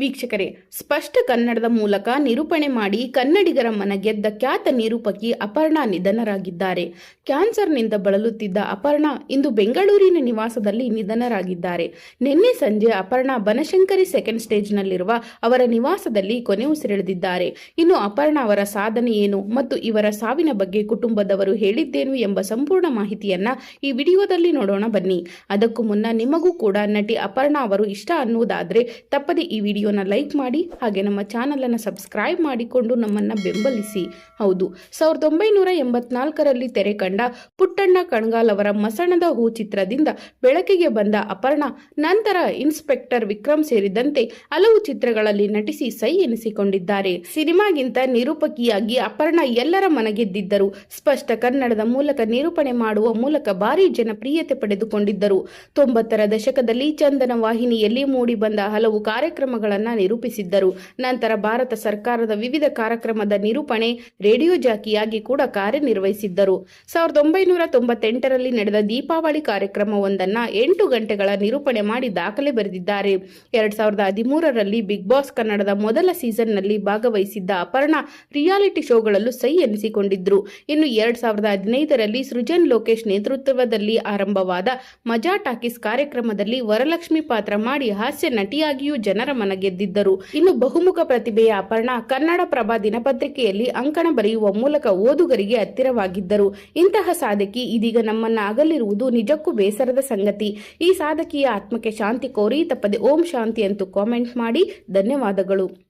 ವೀಕ್ಷಕರೇ, ಸ್ಪಷ್ಟ ಕನ್ನಡದ ಮೂಲಕ ನಿರೂಪಣೆ ಮಾಡಿ ಕನ್ನಡಿಗರ ಮನ ಗೆದ್ದ ಖ್ಯಾತ ನಿರೂಪಕಿ ಅಪರ್ಣಾ ನಿಧನರಾಗಿದ್ದಾರೆ. ಕ್ಯಾನ್ಸರ್ನಿಂದ ಬಳಲುತ್ತಿದ್ದ ಅಪರ್ಣಾ ಇಂದು ಬೆಂಗಳೂರಿನ ನಿವಾಸದಲ್ಲಿ ನಿಧನರಾಗಿದ್ದಾರೆ. ನಿನ್ನೆ ಸಂಜೆ ಅಪರ್ಣಾ ಬನಶಂಕರಿ ಸೆಕೆಂಡ್ ಸ್ಟೇಜ್ನಲ್ಲಿರುವ ಅವರ ನಿವಾಸದಲ್ಲಿ ಕೊನೆ ಉಸಿರೆಳೆದಿದ್ದಾರೆ ಇನ್ನು ಅಪರ್ಣಾ ಅವರ ಸಾಧನೆ ಏನು ಮತ್ತು ಇವರ ಸಾವಿನ ಬಗ್ಗೆ ಕುಟುಂಬದವರು ಹೇಳಿದ್ದೇನು ಎಂಬ ಸಂಪೂರ್ಣ ಮಾಹಿತಿಯನ್ನ ಈ ವಿಡಿಯೋದಲ್ಲಿ ನೋಡೋಣ ಬನ್ನಿ. ಅದಕ್ಕೂ ಮುನ್ನ ನಿಮಗೂ ಕೂಡ ನಟಿ ಅಪರ್ಣಾ ಅವರು ಇಷ್ಟ ಅನ್ನುವುದಾದ್ರೆ ತಪ್ಪದೆ ಈ ವಿಡಿಯೋನ ಲೈಕ್ ಮಾಡಿ ಹಾಗೆ ನಮ್ಮ ಚಾನಲನ್ನು ಸಬ್ಸ್ಕ್ರೈಬ್ ಮಾಡಿಕೊಂಡು ನಮ್ಮನ್ನ ಬೆಂಬಲಿಸಿ. ಹೌದು, ಸಾವಿರದ ಒಂಬೈನೂರ ಎಂಬತ್ನಾಲ್ಕರಲ್ಲಿ ತೆರೆ ಕಂಡ ಪುಟ್ಟಣ್ಣ ಕಣ್ಗಾಲ್ ಅವರ ಮಸಣದ ಹೂ ಚಿತ್ರದಿಂದ ಬೆಳಕಿಗೆ ಬಂದ ಅಪರ್ಣ, ನಂತರ ಇನ್ಸ್ಪೆಕ್ಟರ್ ವಿಕ್ರಮ್ ಸೇರಿದಂತೆ ಹಲವು ಚಿತ್ರಗಳಲ್ಲಿ ನಟಿಸಿ ಸೈ ಎನಿಸಿಕೊಂಡಿದ್ದಾರೆ. ಸಿನಿಮಾಗಿಂತ ನಿರೂಪಕಿಯಾಗಿ ಅಪರ್ಣ ಎಲ್ಲರ ಮನಗೆದ್ದಿದ್ದರು. ಸ್ಪಷ್ಟ ಕನ್ನಡದ ಮೂಲಕ ನಿರೂಪಣೆ ಮಾಡುವ ಮೂಲಕ ಭಾರಿ ಜನಪ್ರಿಯತೆ ಪಡೆದುಕೊಂಡಿದ್ದರು. ತೊಂಬತ್ತರ ದಶಕದಲ್ಲಿ ಚಂದನ ವಾಹಿನಿಯಲ್ಲಿ ಮೂಡಿಬಂದ ಹಲವು ಕಾರ್ಯಕ್ರಮಗಳನ್ನು ನಿರೂಪಿಸಿದ್ದರು. ನಂತರ ಭಾರತ ಸರ್ಕಾರದ ವಿವಿಧ ಕಾರ್ಯಕ್ರಮದ ನಿರೂಪಣೆ ರೇಡಿಯೋ ಜಾಕಿಯಾಗಿ ಕೂಡ ಕಾರ್ಯನಿರ್ವಹಿಸಿದ್ದರು. ಸಾವಿರದ ಒಂಬೈನೂರ ತೊಂಬತ್ತೆಂಟರಲ್ಲಿ ನಡೆದ ದೀಪಾವಳಿ ಕಾರ್ಯಕ್ರಮವೊಂದನ್ನು ಎಂಟು ಗಂಟೆಗಳ ನಿರೂಪಣೆ ಮಾಡಿ ದಾಖಲೆ ಬರೆದಿದ್ದಾರೆ. ಎರಡ್ ಸಾವಿರದ ಹದಿಮೂರರಲ್ಲಿ ಬಿಗ್ ಬಾಸ್ ಕನ್ನಡದ ಮೊದಲ ಸೀಸನ್ನಲ್ಲಿ ಭಾಗವಹಿಸಿದ್ದ ಅಪರ್ಣಾ ರಿಯಾಲಿಟಿ ಶೋಗಳಲ್ಲೂ ಸೈ ಎನಿಸಿಕೊಂಡಿದ್ರು. ಇನ್ನು ಎರಡ್ ಸಾವಿರದ ಹದಿನೈದರಲ್ಲಿ ಸೃಜನ್ ಲೋಕೇಶ್ ನೇತೃತ್ವದಲ್ಲಿ ಆರಂಭವಾದ ಮಜಾ ಟಾಕೀಸ್ ಕಾರ್ಯಕ್ರಮದಲ್ಲಿ ವರಲಕ್ಷ್ಮಿ ಪಾತ್ರ ಮಾಡಿ ಹಾಸ್ಯ ನಟಿಯಾಗಿಯೂ ಜನರ ಮನ ಗೆದ್ದಿದ್ದರು. ಇನ್ನು ಬಹುಮುಖ ಪ್ರತಿಭೆಯ ಅಪರ್ಣ ಕನ್ನಡ ಪ್ರಭಾ ದಿನಪತ್ರಿಕೆಯಲ್ಲಿ ಅಂಕಣ ಬರೆಯುವ ಮೂಲಕ ಓದುಗರಿಗೆ ಹತ್ತಿರವಾಗಿದ್ದರು. ಇಂತಹ ಸಾಧಕಿ ಇದೀಗ ನಮ್ಮನ್ನ ಅಗಲಿರುವುದು ನಿಜಕ್ಕೂ ಬೇಸರದ ಸಂಗತಿ. ಈ ಸಾಧಕಿಯ ಆತ್ಮಕ್ಕೆ ಶಾಂತಿ ಕೋರಿ ತಪ್ಪದೆ ಓಂ ಶಾಂತಿ ಅಂತೂ ಕಾಮೆಂಟ್ ಮಾಡಿ ಧನ್ಯವಾದಗಳು.